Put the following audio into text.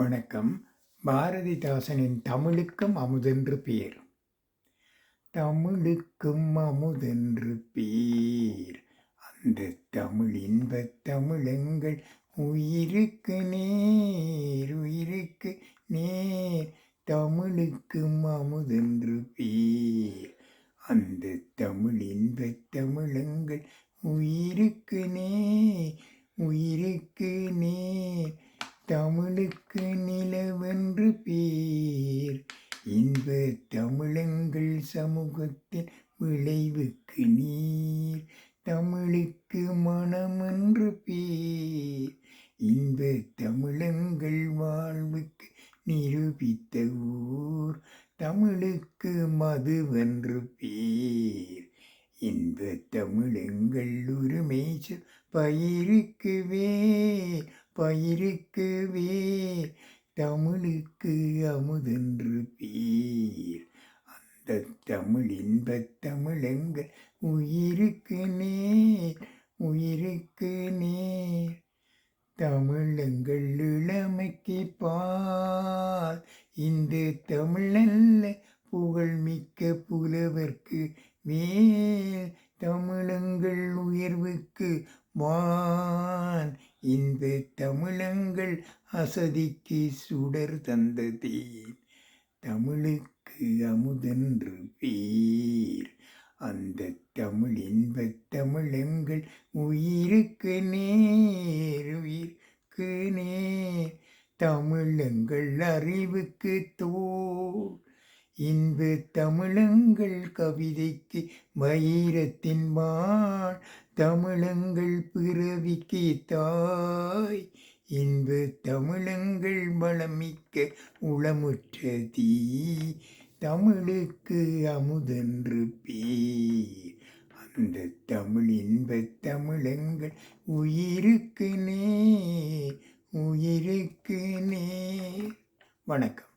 வணக்கம். பாரதிதாசனின் தமிழுக்கும் அமுதென்று பேர். தமிழுக்கும் அமுதென்று பேர். அந்த தமிழ் இன்பத் தமிழெங்கள் உயிருக்கு நேர் உயிருக்கு நேர். தமிழுக்கும் அமுதென்று பேர். அந்த தமிழ் இன்பத் தமிழெங்கள் உயிருக்கு நேர் உயிருக்கு நேர். நிலவென்று பேர். இன்ப தமிழங்கள் சமூகத்தின் விளைவுக்கு நீர். தமிழுக்கு மனமென்று பேர். இன்ப தமிழங்கள் வாழ்வுக்கு நிரூபித்த ஊர். தமிழுக்கு மதுவென்று பேர். இன்ப தமிழங்கள் உரிமை பயிருக்குவே பயிருக்குவே தமிழுக்கு அமுதென்று பேர். அந்த தமிழ் இன்பத் தமிழங்கள் உயிருக்கு நேர் உயிருக்கு நேர். தமிழங்கள் இளமைக்கு பால் இந்த தமிழல்ல புகழ்மிக்க புலவர்க்கு மேல் தமிழங்கள் உயர்வுக்கு வா இந்த தமிழங்கள் அசதிக்கு சுடர் தந்ததே தமிழுக்கு அமுதென்று பேர் அந்த தமிழ் இன்பத் தமிழங்கள் உயிருக்கு நேர் உயிருக்கு நேர். தமிழங்கள் அறிவுக்கு தோல். இன்பு தமிழங்கள் கவிதைக்கு வைரத்தின் வாழ் தமிழங்கள் பிறவிக்கு தாய். இன்ப தமிழங்கள் வளமிக்க உளமுற்ற தீ. தமிழுக்கு அமுதென்று பேர். அந்த தமிழ் இன்ப தமிழங்கள் உயிருக்கு நே உயிருக்கு நேர். வணக்கம்.